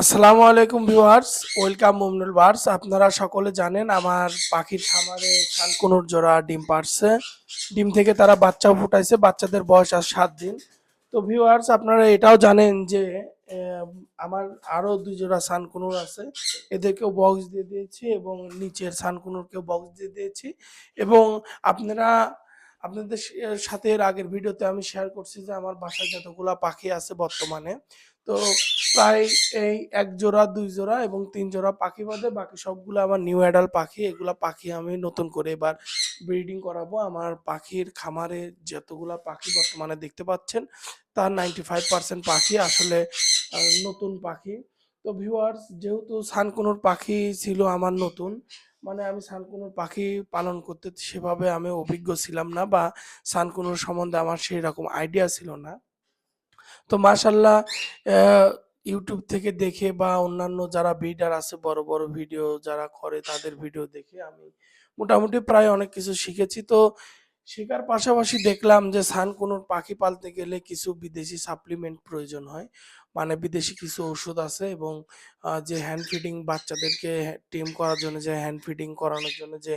আসসালামু আলাইকুম viewers, welcome মুমনুল burst. আপনারা সকলে জানেন আমার পাখির খামারে শালকুনুর জোড়া ডিম পারছে ডিম থেকে তারা বাচ্চাও ফুটাইছে, বাচ্চাদের বয়স আর সাত দিন। তো ভিউয়ার্স, আপনারা এটাও জানেন যে আমার আরও দুই জোড়া সানকুনুর আছে। এদেরকেও বক্স দিয়ে দিয়েছি এবং নিচের সানকুনুরকেও বক্স দিয়ে দিয়েছি। এবং আপনারা আপনাদের সাথে এর আগের ভিডিওতে আমি শেয়ার করছি যে আমার বাসায় যতগুলো পাখি আছে বর্তমানে, তো প্রায় এই এক জোড়া, দুই জোড়া এবং তিন জোড়া পাখি বাদে বাকি সবগুলো আমার নিউ অ্যাডাল পাখি, এগুলো পাখি আমি নতুন করে এবার ব্রিডিং করাবো। আমার পাখির খামারে যতগুলা পাখি বর্তমানে দেখতে পাচ্ছেন, তার নাইনটি ফাইভ পার্সেন্ট পাখি আসলে নতুন পাখি। তো ভিউয়ার্স যেহেতু সানকুনুর পাখি ছিল আমার নতুন মানে আমি সানকুনুর পাখি পালন করতে সেভাবে আমি অভিজ্ঞ ছিলাম না বা সানকুনুর সম্বন্ধে আমার সেই রকম আইডিয়া ছিল না। তো মাশাল্লাহ ইউটিউব থেকে দেখে বা অন্যান্য যারা ভিডার আছে, বড় বড় ভিডিও যারা করে তাদের ভিডিও দেখে আমি মোটামুটি প্রায় অনেক কিছু শিখেছি। তো শেখার পাশাপাশি দেখলাম যে সান কোনো পাখি পালতে গেলে কিছু বিদেশি সাপ্লিমেন্ট প্রয়োজন হয়। মানে বিদেশি কিছু ওষুধ আছে এবং যে হ্যান্ড ফিডিং বাচ্চাদেরকে টিম করার জন্য, যে হ্যান্ড ফিডিং করানোর জন্য যে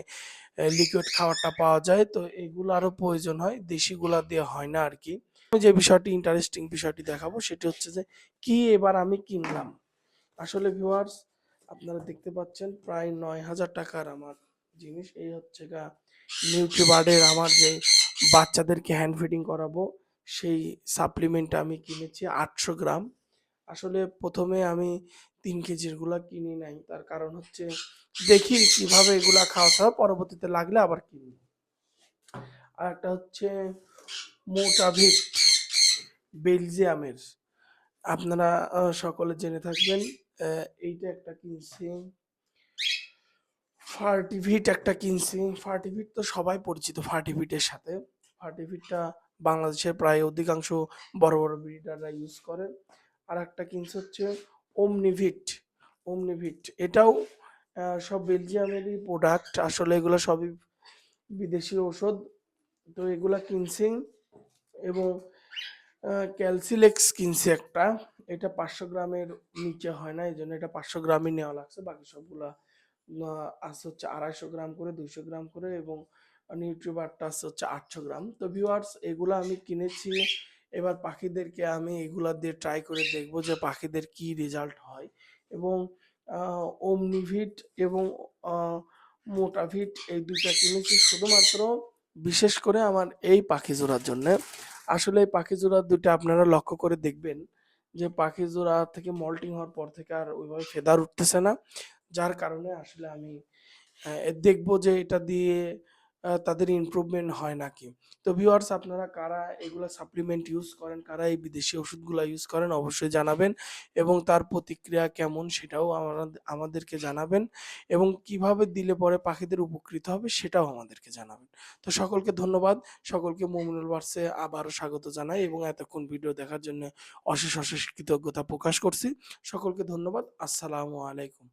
লিকুইড খাবারটা পাওয়া যায়, তো এগুলো আরও প্রয়োজন হয়। দেশিগুলা দিয়ে হয় না আর কি আমি যে বিষয়টি ইন্টারেস্টিং বিষয়টি দেখাবো, সেটি হচ্ছে যে, কি এবার আমি কিনলাম? আসলে ভিউয়ার্স আপনারা দেখতে পাচ্ছেন, প্রায় নয় হাজার টাকার আমার জিনিস। এই হচ্ছে গা নিউট্রিবার্ডের আমার যে বাচ্চাদেরকে হ্যান্ড ফিডিং করাবো, সেই সাপ্লিমেন্ট আমি কিনেছি আটশো গ্রাম। আসলে প্রথমে আমি তিন কেজিরগুলা কিনি নাই, তার কারণ হচ্ছে দেখি কীভাবে এগুলা খাওয়াতে হয় পরবর্তীতে লাগলে আবার কিনি। আর একটা হচ্ছে মোটাভিট বেলজিয়ামের আপনারা সকলে জেনে থাকবেন এইটা একটা কিনছি। ফার্টিভিট একটা কিনছি। ফার্টিভিট তো সবাই পরিচিত ফার্টিভিটের সাথে। ফার্টিভিটটা বাংলাদেশের প্রায় অধিকাংশ বড় বড় ব্রিডাররা ইউজ করে। আর একটা কিনছে হচ্ছে ওমনিভিট ওমনিভিট এটাও সব বেলজিয়ামেরই প্রোডাক্ট আসলে এগুলো সবই বিদেশি ঔষধ। তো এগুলা কিনছি এবং ক্যালসিলেক্স কিনছি একটা। এটা পাঁচশো গ্রামের নিচে হয় না এই জন্য এটা পাঁচশো গ্রামই নেওয়া লাগছে। বাকি সবগুলা আছে হচ্ছে আড়াইশো গ্রাম করে, দুইশো গ্রাম করে এবং নিউট্রিবারটা আছে হচ্ছে আটশো গ্রাম। তো ভিউয়ার্স এগুলো আমি কিনেছি। এবার পাখিদেরকে আমি এগুলা দিয়ে ট্রাই করে দেখব যে পাখিদের কি রেজাল্ট হয়। এবং ওমনিভিট এবং মোটাভিট এই দুইটা কিনেছি। শুধুমাত্র বিশেষ করে আমার এই পাখি জোড়ার জন্য। আসলে এই পাখি জোড়া দুইটা আপনারা লক্ষ্য করে দেখবেন যে পাখি জোড়া থেকে মল্টিং হওয়ার পর থেকে আর ওইভাবে ফেদার উঠতেছে না। যার কারণে আসলে আমি দেখব যে এটা দিয়ে তাদের ইমপ্রুভমেন্ট হয় নাকি। তো ভিউয়ার্স আপনারা কারা এগুলো সাপ্লিমেন্ট ইউজ করেন, কারা এই বিদেশি ওষুধগুলো ইউজ করেন অবশ্যই জানাবেন এবং তার প্রতিক্রিয়া কেমন সেটাও আমাদের, আমাদেরকে জানাবেন এবং কীভাবে দিলে পরে পাখিদের উপকৃত হবে সেটাও আমাদেরকে জানাবেন। তো সকলকে ধন্যবাদ। সকলকে মোমিনুল বার্সে আবারও স্বাগত জানাই এবং এতক্ষণ ভিডিও দেখার জন্য অশেষ অশেষ কৃতজ্ঞতা প্রকাশ করছি। সকলকে ধন্যবাদ। আসসালামু আলাইকুম।